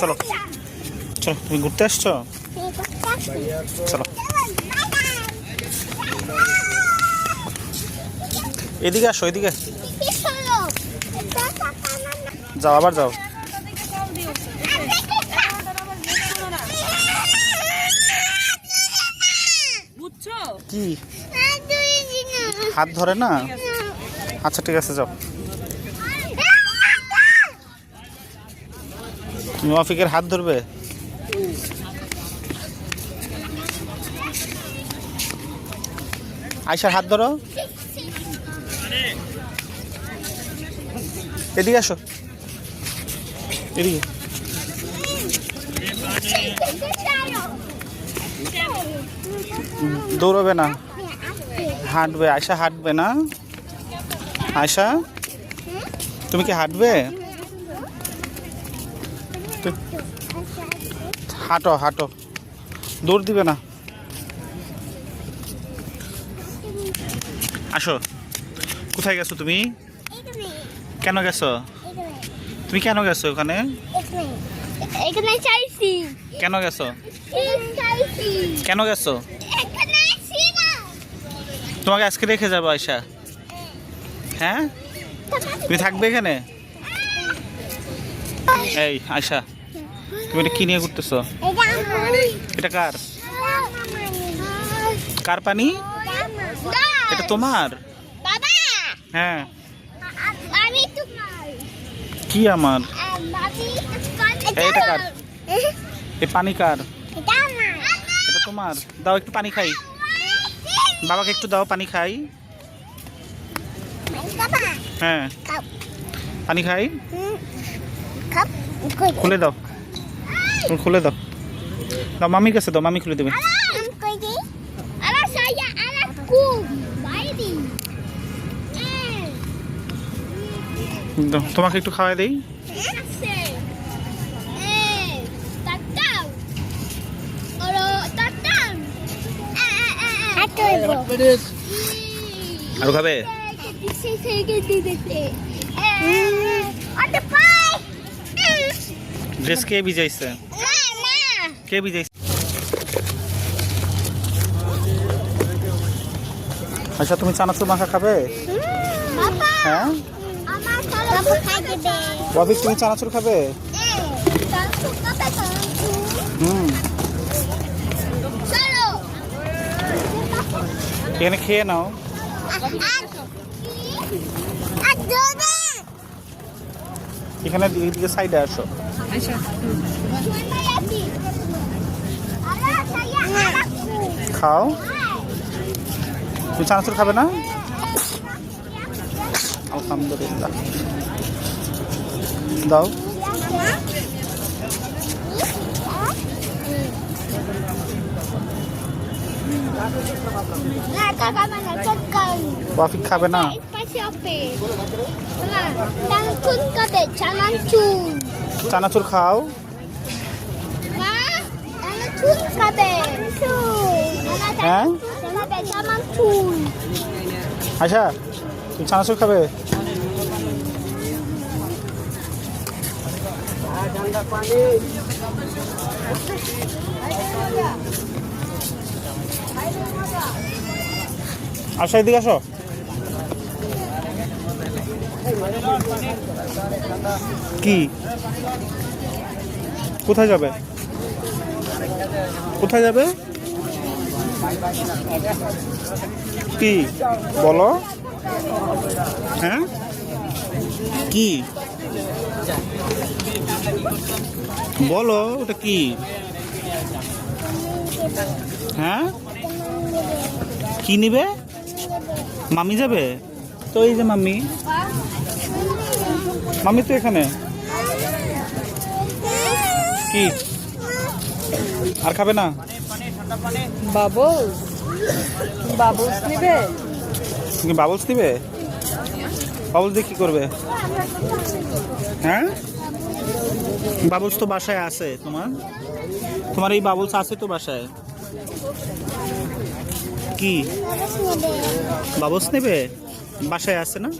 চলো। চলো তুমি ঘুরতে আসছো? চলো। এদিকে আসো এদিকে। যাও আবার যাও। কি? হাত ধরে না? আচ্ছা ঠিক আছে যাও। তুমি অফিকের হাত ধরবে? আয়সার হাত ধরো। এদিকে আসো। এদিকে। দৌড়বে না। হাঁটবে। আয়সা হাঁটবে না। আয়সা তুমি কি হাঁটবে? হাঁটো হাঁটো। দৌড় দিবে না। আসো। কোথায় গেছো তুমি? কেন গেছো? তুমি কেন গেছো ওখানে কেন গেছো? কেন গেছো? তোমাকে আজকে রেখে যাব আয়সা হ্যাঁ? তুমি থাকবে এখানে? এই আয়সা তুমি এটা কি নিয়ে ঘুরতেছো? এটা কার? কার পানি? এটা তোমার? হ্যাঁ। আমি কি আমার? এইটা কার? এই পানি কার? এটা তোমার। দাও একটু পানি খাই। বাবাকে একটু দাও পানি খাই। হ্যাঁ। পানি খাই। খুলে দাও। খুলে দাও। দাও মামির কাছে দাও মামি খুলে দেবে। তোমাকে একটু খাওয়াই দেই। আর খাবে? ড্রেস কে ভিজাইছে? কে ভিজাইছে? আচ্ছা তুমি চানাচুর মাখা খাবে? হ্যাঁ? ববি, তুমি চানাচুর খাবে? হুম। এখানে খেয়ে নাও। এখানে এদিকে সাইডে আসো খাও তুমি চানাচুর খাবে না আলহামদুলিল্লাহ দাও ওয়াফিক খাবে না Cun. চানাচুর খাও. হ্যাঁ cun. আশা তুমি চানাচুর খাবে আশা এদিকে আসো কি? কোথায় যাবে? কোথায় যাবে? কি? বলো। হ্যাঁ? কি? বলো, ওটা কি? হ্যাঁ? কি নিবে? মামি যাবে? তো এই যে মামি। মামি তো এখানে। কি? আর খাবে না? বাবুস বাবুস নিবে? তুমি বাবলস দিবে বাবলস দিয়ে কি করবে? হ্যাঁ? বাবলস তো বাসায় আছে তোমার। তোমার এই বাবলস আছে তো বাসায়। কি? বাবলস নেবে? বাসায় আছে না?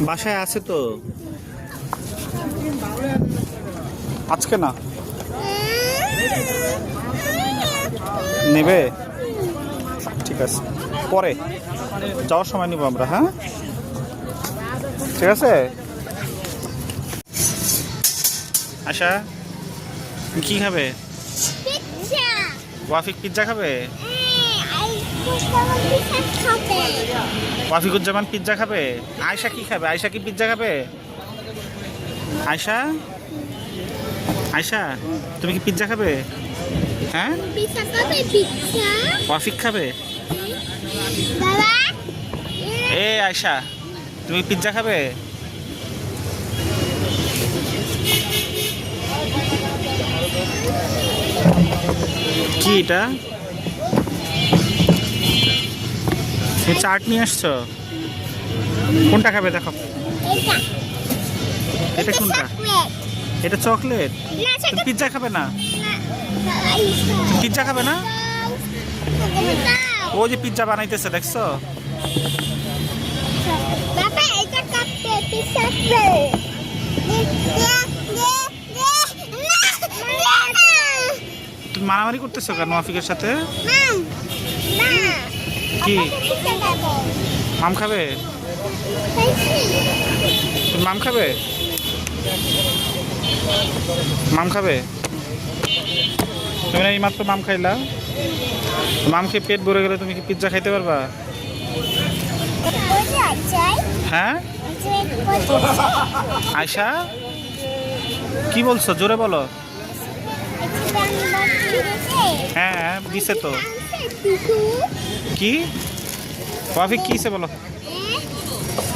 বাসায় আছে তো। আজকে না। নেবে? ঠিক আছে। পরে। যাওয়ার সময় নিব আমরা হ্যাঁ? ঠিক আছে? আশা কি খাবে? ওয়াফিক পিৎজা খাবে? আই পিৎজা খাবে? আয়শা কি খাবে? আয়শা কি পিৎজা খাবে? আয়শা? আয়শা, তুমি কি পিৎজা খাবে? হ্যাঁ? পিৎজা খাবে? এ আয়শা, তুমি পিৎজা খাবে? কি এটা? তুমি চাট নিয়ে আসছো? কোনটা খাবে দেখো। এটা। কোনটা? এটা চকলেট পিৎজা খাবে না? পিৎজা খাবে না? ও যে পিৎজা বানাইতেছে দেখছ? তুমি মারামারি করতেছো কেন ওয়াফিকের সাথে? না। কি? মাম খাবে? মাম খাবে? মাম খাবে? তুমি না এইমাত্র মাম খাইলা? মাম খেয়ে পেট ভরে গেলে তুমি কি পিৎজা খাইতে পারবা? হ্যাঁ? আয়শা? কি বলছো? জোরে বলো। হ্যাঁ হ্যাঁ দিছে তো। কি? ওয়াফিক কিসে বলো?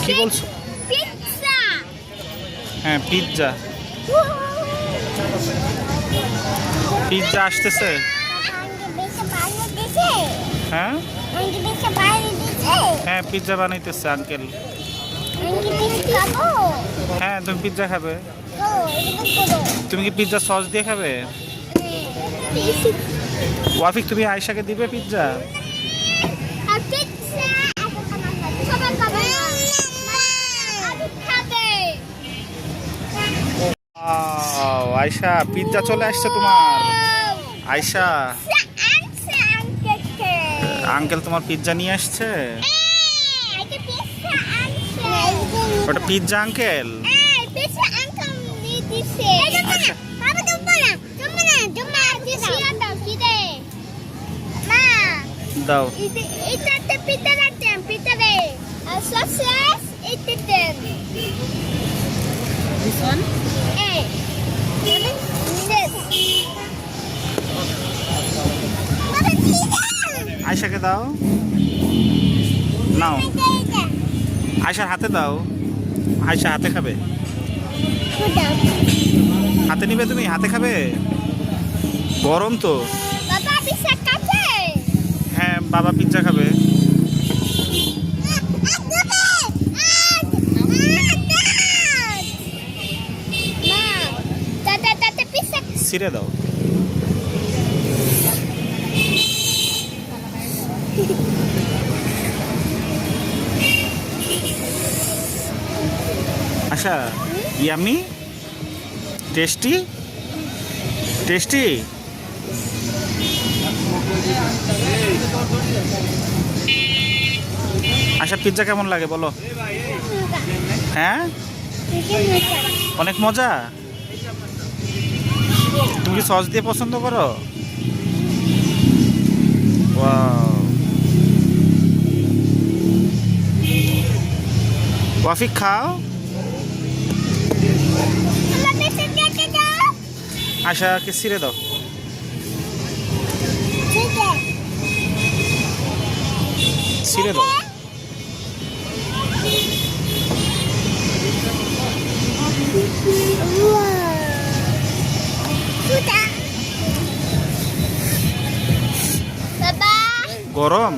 কি বলছো? হ্যাঁ পিৎজা। পিৎজা আসতেছে? হ্যাঁ? হ্যাঁ পিৎজা বানাইতেছে আঙ্কেল হ্যাঁ তুমি পিৎজা খাবে। তুমি কি পিৎজা সস দিয়ে খাবে? ওয়াফিক তুমি আয়শাকে দিবে পিৎজা? আয়শা পিৎজা চলে আসছে তোমার। আয়শা আঙ্কেল তোমার পিৎজা নিয়ে আসছে। ওটা পিৎজা আঙ্কেল দাও। এটাতে পিতা রাখতেন পিতা রে। আর সসেস এটাতে This one? এই আয়শাকে দাও। নাও। আয়শার হাতে দাও। আয়শা হাতে খাবে। হাতে নিবে তুমি? হাতে খাবে? গরম তো। বাবা পিৎজা খাবে। ছিঁড়ে দাও। আচ্ছা ইয়ামি টেস্টি টেস্টি আচ্ছা পিৎজা কেমন লাগে বলো? হ্যাঁ? অনেক মজা? তুমি কি সস দিয়ে পছন্দ করো. ওয়াফিক, খাও। আশাকে ছিঁড়ে দাও। ছিঁড়ে দাও। গরম?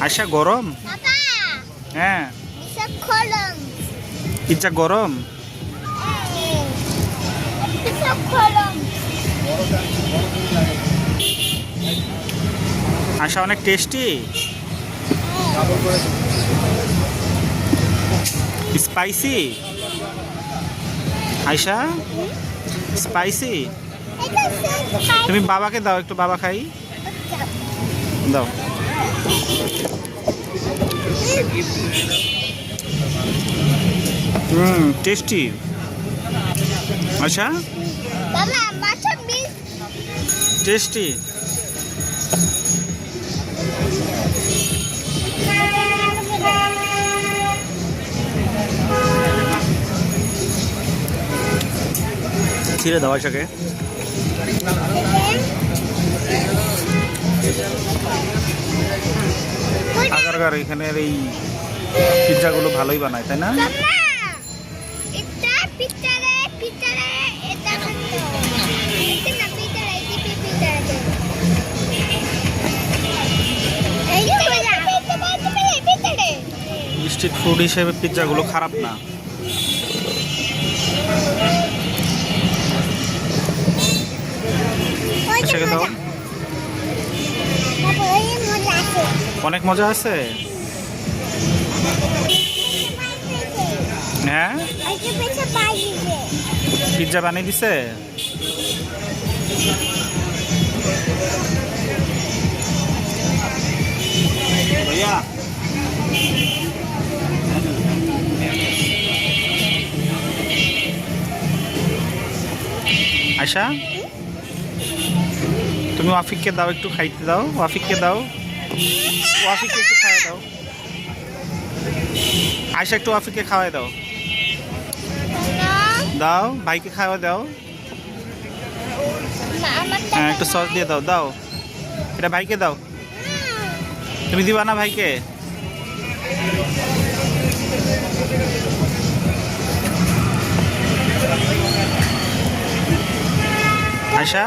আশা গরম? হ্যাঁ। পিৎজা গরম? আশা অনেক টেস্টি? স্পাইসি আয়শা স্পাইসি তুমি বাবাকে দাও একটু বাবা খাই। দাও। হুম টেস্টি আচ্ছা? টেস্টি ছিঁড়ে দাও আশাকে আগারগার এখানের এই পিৎজাগুলো ভালোই বানায় তাই না? স্ট্রিট ফুড হিসেবে পিৎজাগুলো খারাপ না। আছে অনেক মজা আছে? হ্যাঁ? পিৎজা বানিয়ে দিছে? আশা তুমি ওয়াফিককে দাও একটু খাইতে দাও, ওয়াফিককে দাও। ওয়াফিককে একটু খাওয়াই দাও। আয়সা একটু ওয়াফিককে খাওয়াই দাও। দাও, ভাইকে খাওয়া দাও। হ্যাঁ একটু সস দিয়ে দাও দাও। এটা ভাইকে দাও। তুমি দিবা না ভাইকে? আশা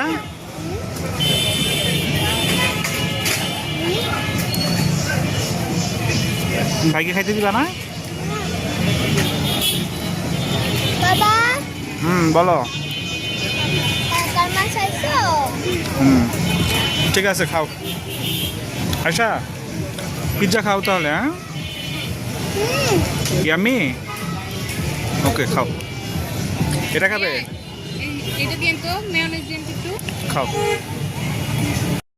ভাইকে খাইতে দিবা না? হুম বলো। হুম। ঠিক আছে খাও। আশা পিৎজা খাও তাহলে হ্যাঁ? ইয়ামি ওকে খাও। এটা খাবে? এটা দিন তো মেয়নেজ দিন একটু। খাও।